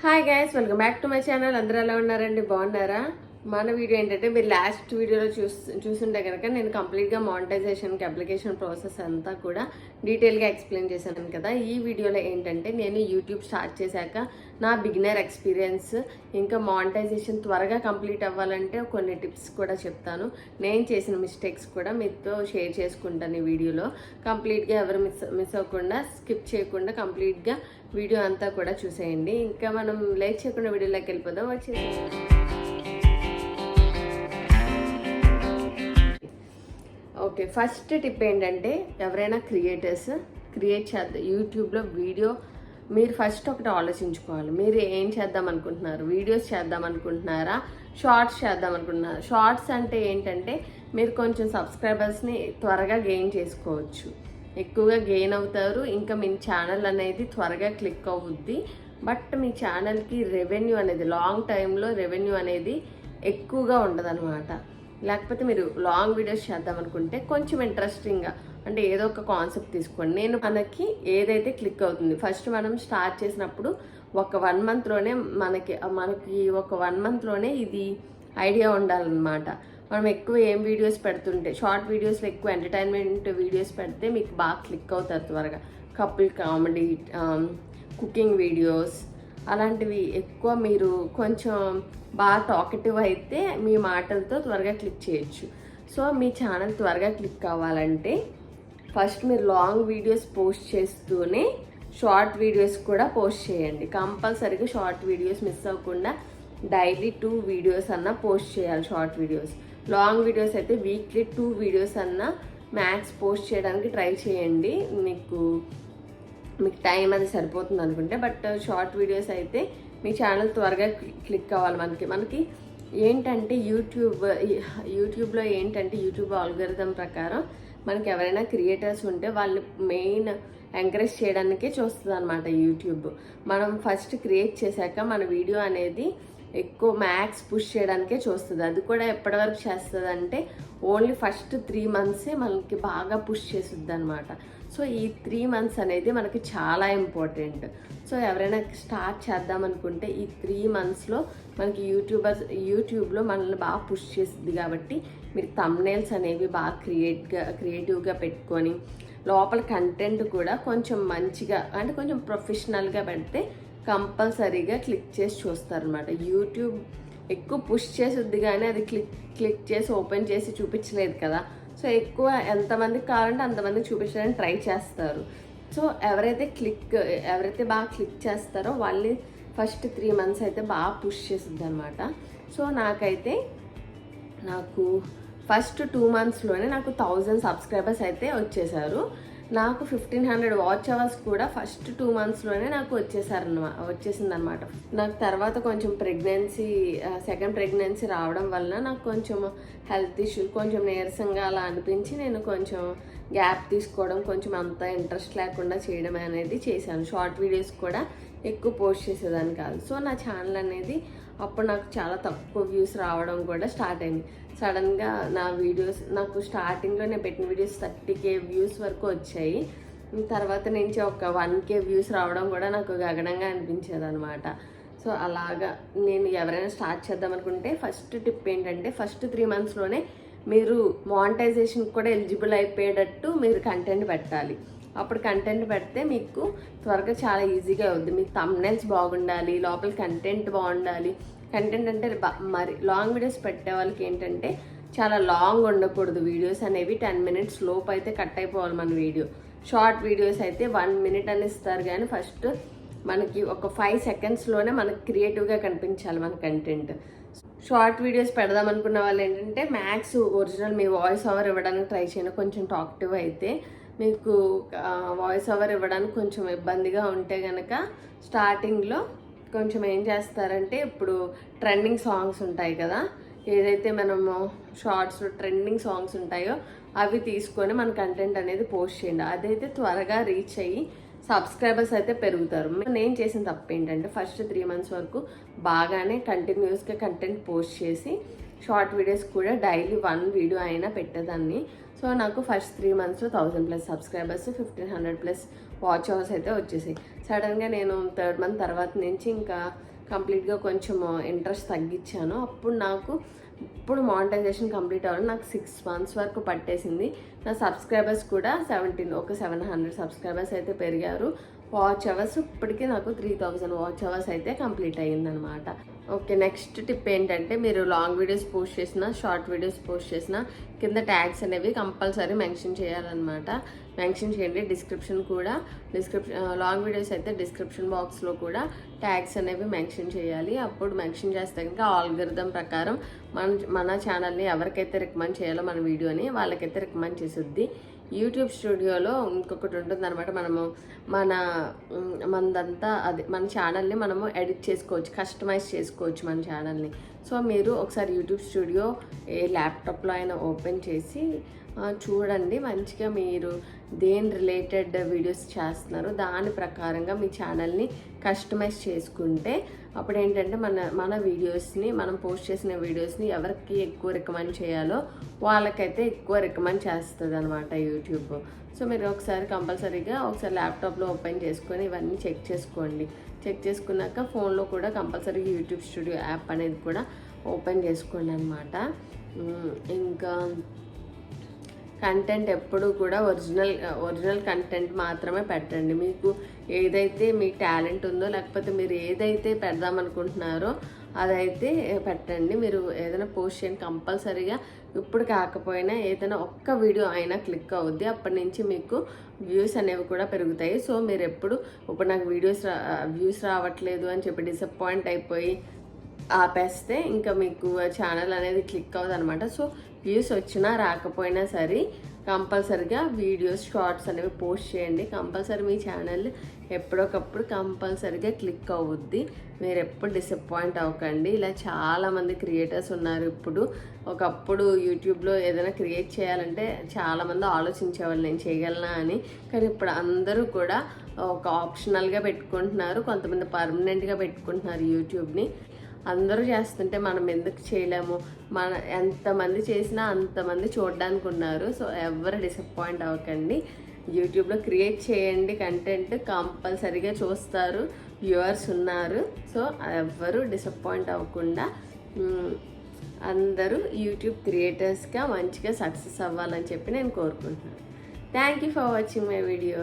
Hi guys welcome back to my channel అందరూ ఎలా ఉన్నారండి? బాగున్నారా? మన వీడియో ఏంటంటే మీరు లాస్ట్ వీడియోలో చూస్ చూసుంటే కనుక నేను కంప్లీట్గా మానిటైజేషన్కి అప్లికేషన్ ప్రాసెస్ అంతా కూడా డీటెయిల్గా ఎక్స్ప్లెయిన్ చేశాను కదా. ఈ వీడియోలో ఏంటంటే నేను యూట్యూబ్ స్టార్ట్ చేశాక నా బిగినర్ ఎక్స్పీరియన్స్ ఇంకా మానిటైజేషన్ త్వరగా కంప్లీట్ అవ్వాలంటే కొన్ని టిప్స్ కూడా చెప్తాను. నేను చేసిన మిస్టేక్స్ కూడా మీతో షేర్ చేసుకుంటాను ఈ వీడియోలో కంప్లీట్గా ఎవరు మిస్ మిస్ అవ్వకుండా స్కిప్ చేయకుండా కంప్లీట్గా వీడియో అంతా కూడా చూసేయండి. ఇంకా మనం లైక్ చేయకుండా వీడియోలోకి వెళ్ళిపోదాం. వచ్చేసి ఓకే ఫస్ట్ టిప్ ఏంటంటే ఎవరైనా క్రియేటర్స్ క్రియేట్ చేద్దాం యూట్యూబ్లో వీడియో మీరు ఫస్ట్ ఒకటి ఆలోచించుకోవాలి. మీరు ఏం చేద్దాం అనుకుంటున్నారు? వీడియోస్ చేద్దాం అనుకుంటున్నారా? షార్ట్స్ చేద్దాం అనుకుంటున్నారు? షార్ట్స్ అంటే ఏంటంటే మీరు కొంచెం సబ్స్క్రైబర్స్ని త్వరగా గెయిన్ చేసుకోవచ్చు. ఎక్కువగా గెయిన్ అవుతారు. ఇంకా మీ ఛానల్ అనేది త్వరగా క్లిక్ అవుద్ది. బట్ మీ ఛానల్కి రెవెన్యూ అనేది లాంగ్ టైంలో రెవెన్యూ అనేది ఎక్కువగా ఉండదన్నమాట. లేకపోతే మీరు లాంగ్ వీడియోస్ చేద్దాం అనుకుంటే కొంచెం ఇంట్రెస్టింగ్గా అంటే ఏదో ఒక కాన్సెప్ట్ తీసుకోండి. నేను మనకి ఏదైతే క్లిక్ అవుతుంది ఫస్ట్ మనం స్టార్ట్ చేసినప్పుడు ఒక వన్ మంత్లోనే మనకి మనకి ఒక వన్ మంత్లోనే ఇది ఐడియా ఉండాలన్నమాట. మనం ఎక్కువ ఏం వీడియోస్ పెడుతుంటే షార్ట్ వీడియోస్లో ఎక్కువ ఎంటర్టైన్మెంట్ వీడియోస్ పెడితే మీకు బాగా క్లిక్ అవుతారు త్వరగా. కపుల్ కామెడీ కుకింగ్ వీడియోస్ అలాంటివి ఎక్కువ మీరు కొంచెం బాగా టాకెటివ్ అయితే మీ మాటలతో త్వరగా క్లిక్ చేయొచ్చు. సో మీ ఛానల్ త్వరగా క్లిక్ కావాలంటే ఫస్ట్ మీరు లాంగ్ వీడియోస్ పోస్ట్ చేస్తూనే షార్ట్ వీడియోస్ కూడా పోస్ట్ చేయండి. కంపల్సరీగా షార్ట్ వీడియోస్ మిస్ అవ్వకుండా డైలీ టూ వీడియోస్ అన్నా పోస్ట్ చేయాలి షార్ట్ వీడియోస్ లాంగ్ వీడియోస్ అయితే వీక్లీ టూ వీడియోస్ అన్నా మ్యాథ్స్ పోస్ట్ చేయడానికి ట్రై చేయండి. మీకు మీకు టైం అది సరిపోతుంది అనుకుంటే బట్ షార్ట్ వీడియోస్ అయితే మీ ఛానల్ త్వరగా క్లిక్ అవ్వాలి మనకి. మనకి ఏంటంటే యూట్యూబ్ యూట్యూబ్లో ఏంటంటే యూట్యూబ్ ఆల్గరిథం ప్రకారం మనకి ఎవరైనా క్రియేటర్స్ ఉంటే వాళ్ళు మెయిన్ ఎంకరేజ్ చేయడానికే చూస్తుంది అనమాట యూట్యూబ్. మనం ఫస్ట్ క్రియేట్ చేశాక మన వీడియో అనేది ఎక్కువ మ్యాక్స్ పుష్ చేయడానికే చూస్తుంది. అది కూడా ఎప్పటివరకు చేస్తుంది అంటే ఓన్లీ ఫస్ట్ త్రీ మంత్సే మనకి బాగా పుష్ చేస్తుంది అనమాట సో ఈ త్రీ మంత్స్ అనేది మనకి చాలా ఇంపార్టెంట్ సో ఎవరైనా స్టార్ట్ చేద్దాం అనుకుంటే ఈ త్రీ మంత్స్లో మనకి యూట్యూబర్స్ యూట్యూబ్లో మనల్ని బాగా పుష్ చేస్తుంది కాబట్టి మీరు తమ్నేల్స్ అనేవి బాగా క్రియేట్గా క్రియేటివ్గా పెట్టుకొని లోపల కంటెంట్ కూడా కొంచెం మంచిగా అంటే కొంచెం ప్రొఫెషనల్గా పెడితే కంపల్సరీగా క్లిక్ చేసి చూస్తారనమాట యూట్యూబ్ ఎక్కువ పుష్ చేసిద్ది కానీ అది క్లిక్ క్లిక్ చేసి ఓపెన్ చేసి చూపించలేదు కదా. సో ఎక్కువ ఎంతమందికి కావాలంటే అంతమందికి చూపించడానికి ట్రై చేస్తారు. సో ఎవరైతే క్లిక్ ఎవరైతే బాగా క్లిక్ చేస్తారో వాళ్ళని ఫస్ట్ త్రీ మంత్స్ అయితే బాగా పుష్ చేసిద్ది అనమాట సో నాకైతే నాకు ఫస్ట్ టూ మంత్స్లోనే నాకు థౌజండ్ సబ్స్క్రైబర్స్ అయితే వచ్చేసారు. నాకు ఫిఫ్టీన్ హండ్రెడ్ వాచ్ అవర్స్ కూడా ఫస్ట్ టూ మంత్స్లోనే నాకు వచ్చేసారనమా వచ్చేసింది అనమాట నాకు తర్వాత కొంచెం ప్రెగ్నెన్సీ సెకండ్ ప్రెగ్నెన్సీ రావడం వల్ల నాకు కొంచెం హెల్త్ ఇష్యూ కొంచెం నీరసంగా అలా అనిపించి నేను కొంచెం గ్యాప్ తీసుకోవడం కొంచెం అంత ఇంట్రెస్ట్ లేకుండా చేయడం అనేది చేశాను. షార్ట్ వీడియోస్ కూడా ఎక్కువ పోస్ట్ చేసేదాన్ని కాదు. సో నా ఛానల్ అనేది అప్పుడు నాకు చాలా తక్కువ వ్యూస్ రావడం కూడా స్టార్ట్ అయింది. సడన్గా నా వీడియోస్ నాకు స్టార్టింగ్లో నేను పెట్టిన వీడియోస్ థర్టీ కే వ్యూస్ వరకు వచ్చాయి. తర్వాత నుంచి ఒక వన్ కే వ్యూస్ రావడం కూడా నాకు గగనంగా అనిపించేది అనమాట సో అలాగా నేను ఎవరైనా స్టార్ట్ చేద్దాం అనుకుంటే ఫస్ట్ టిప్ ఏంటంటే ఫస్ట్ త్రీ మంత్స్లోనే మీరు మానిటైజేషన్ కూడా ఎలిజిబుల్ అయిపోయేటట్టు మీరు కంటెంట్ పెట్టాలి. అప్పుడు కంటెంట్ పెడితే మీకు త్వరగా చాలా ఈజీగా అవుద్ది. మీకు తమ్నైల్స్ బాగుండాలి లోపల కంటెంట్ బాగుండాలి. కంటెంట్ అంటే మరి లాంగ్ వీడియోస్ పెట్టే వాళ్ళకి ఏంటంటే చాలా లాంగ్ ఉండకూడదు. వీడియోస్ అనేవి టెన్ మినిట్స్ లోపు అయితే కట్ అయిపోవాలి మన వీడియో షార్ట్ వీడియోస్ అయితే వన్ మినిట్ అని ఇస్తారు కానీ ఫస్ట్ మనకి ఒక ఫైవ్ సెకండ్స్లోనే మనకి క్రియేటివ్గా కనిపించాలి మన కంటెంట్ షార్ట్ వీడియోస్ పెడదాం అనుకున్న వాళ్ళు ఏంటంటే మ్యాక్స్ ఒరిజినల్ మీ వాయిస్ ఓవర్ ఇవ్వడానికి ట్రై చేయను కొంచెం టాక్టివ్ అయితే మీకు వాయిస్ ఓవర్ ఇవ్వడానికి కొంచెం ఇబ్బందిగా ఉంటే కనుక స్టార్టింగ్లో కొంచెం ఏం చేస్తారంటే ఇప్పుడు ట్రెండింగ్ సాంగ్స్ ఉంటాయి కదా ఏదైతే మనము షార్ట్స్ ట్రెండింగ్ సాంగ్స్ ఉంటాయో అవి తీసుకొని మన కంటెంట్ అనేది పోస్ట్ చేయండి. అదైతే త్వరగా రీచ్ అయ్యి సబ్స్క్రైబర్స్ అయితే పెరుగుతారు. నేను చేసిన తప్పు ఏంటంటే ఫస్ట్ త్రీ మంత్స్ వరకు బాగానే కంటిన్యూస్గా కంటెంట్ పోస్ట్ చేసి షార్ట్ వీడియోస్ కూడా డైలీ వన్ వీడియో అయినా పెట్టేదాన్ని. సో నాకు ఫస్ట్ త్రీ మంత్స్లో thousand plus subscribers fifteen hundred plus watch hours అయితే వచ్చేసాయి. సడన్గా నేను థర్డ్ మంత్ తర్వాత నుంచి ఇంకా కంప్లీట్గా కొంచెం ఇంట్రెస్ట్ తగ్గించాను. అప్పుడు నాకు ఇప్పుడు మానిటైజేషన్ కంప్లీట్ అవ్వడం నాకు సిక్స్ మంత్స్ వరకు పట్టేసింది. నా సబ్స్క్రైబర్స్ కూడా సెవెంటీన్ ఒక సెవెన్ హండ్రెడ్ సబ్స్క్రైబర్స్ అయితే పెరిగారు. వాచ్ అవర్స్ ఇప్పటికీ నాకు త్రీ థౌజండ్ వాచ్ అవర్స్ అయితే కంప్లీట్ అయ్యిందనమాట ఓకే నెక్స్ట్ టిప్ ఏంటంటే మీరు లాంగ్ వీడియోస్ పోస్ట్ చేసిన షార్ట్ వీడియోస్ పోస్ట్ చేసిన కింద ట్యాగ్స్ అనేవి కంపల్సరీ మెన్షన్ చేయాలన్నమాట. మెన్షన్ చేయండి డిస్క్రిప్షన్ కూడా. డిస్క్రిప్షన్ లాంగ్ వీడియోస్ అయితే డిస్క్రిప్షన్ బాక్స్లో కూడా ట్యాగ్స్ అనేవి మెన్షన్ చేయాలి. అప్పుడు మెన్షన్ చేస్తే కనుక ఆల్గరిథం ప్రకారం మన మన ఛానల్ని ఎవరికైతే రికమెండ్ చేయాలో మన వీడియోని వాళ్ళకైతే రికమెండ్ చేసిద్ది. యూట్యూబ్ స్టూడియోలో ఇంకొకటి ఉంటుంది అనమాట మనము మన మనదంతా అది మన ఛానల్ని మనము ఎడిట్ చేసుకోవచ్చు కస్టమైజ్ చేసుకోవచ్చు మన ఛానల్ని. సో మీరు ఒకసారి యూట్యూబ్ స్టూడియో ఏ ల్యాప్టాప్లో అయినా ఓపెన్ చేసి చూడండి. మంచిగా మీరు దేని రిలేటెడ్ వీడియోస్ చేస్తున్నారు దాని ప్రకారంగా మీ ఛానల్ని కస్టమైజ్ చేసుకుంటే అప్పుడు ఏంటంటే మన మన వీడియోస్ని మనం పోస్ట్ చేసిన వీడియోస్ని ఎవరికి ఎక్కువ రికమెండ్ చేయాలో వాళ్ళకైతే ఎక్కువ రికమెండ్ చేస్తుంది అనమాట యూట్యూబ్. సో మీరు ఒకసారి కంపల్సరీగా ఒకసారి ల్యాప్టాప్లో ఓపెన్ చేసుకొని ఇవన్నీ చెక్ చేసుకోండి. చెక్ చేసుకున్నాక ఫోన్లో కూడా కంపల్సరీగా యూట్యూబ్ స్టూడియో యాప్ అనేది కూడా ఓపెన్ చేసుకోండి అనమాట ఇంకా కంటెంట్ ఎప్పుడు కూడా ఒరిజినల్ ఒరిజినల్ కంటెంట్ మాత్రమే పెట్టండి. మీకు ఏదైతే మీ టాలెంట్ ఉందో లేకపోతే మీరు ఏదైతే పెడదాం అనుకుంటున్నారో అదైతే పెట్టండి. మీరు ఏదైనా పోస్ట్ చేయండి కంపల్సరీగా ఇప్పుడు కాకపోయినా ఏదైనా ఒక్క వీడియో అయినా క్లిక్ అవుద్ది. అప్పటి నుంచి మీకు వ్యూస్ అనేవి కూడా పెరుగుతాయి. సో మీరు ఎప్పుడు ఇప్పుడు నాకు వీడియోస్ రా వ్యూస్ రావట్లేదు అని చెప్పి డిసప్పాయింట్ అయిపోయి ఆపేస్తే ఇంకా మీకు ఛానల్ అనేది క్లిక్ అవ్వదు అనమాట సో వ్యూస్ వచ్చినా రాకపోయినా సరే కంపల్సరిగా వీడియోస్ షార్ట్స్ అనేవి పోస్ట్ చేయండి. కంపల్సరీ మీ ఛానల్ ఎప్పుడొకప్పుడు కంపల్సరీగా క్లిక్ అవుద్ది. మీరు ఎప్పుడు డిసప్పాయింట్ అవ్వకండి. ఇలా చాలామంది క్రియేటర్స్ ఉన్నారు ఇప్పుడు. ఒకప్పుడు యూట్యూబ్లో ఏదైనా క్రియేట్ చేయాలంటే చాలామంది ఆలోచించేవాళ్ళు నేను చేయగలనా అని. కానీ ఇప్పుడు అందరూ కూడా ఒక ఆప్షనల్గా పెట్టుకుంటున్నారు. కొంతమంది పర్మనెంట్గా పెట్టుకుంటున్నారు యూట్యూబ్ని. అందరూ చేస్తుంటే మనం ఎందుకు చేయలేము? మన ఎంతమంది చేసినా అంతమంది చూడడానికి ఉన్నారు. సో ఎవరు డిసప్పాయింట్ అవ్వకండి. యూట్యూబ్లో క్రియేట్ చేయండి కంటెంట్ కంపల్సరీగా చూస్తారు. వ్యూవర్స్ ఉన్నారు. సో ఎవ్వరు డిసప్పాయింట్ అవ్వకుండా అందరూ యూట్యూబ్ క్రియేటర్స్గా మంచిగా సక్సెస్ అవ్వాలని చెప్పి నేను కోరుకుంటున్నాను. Thank you for watching my video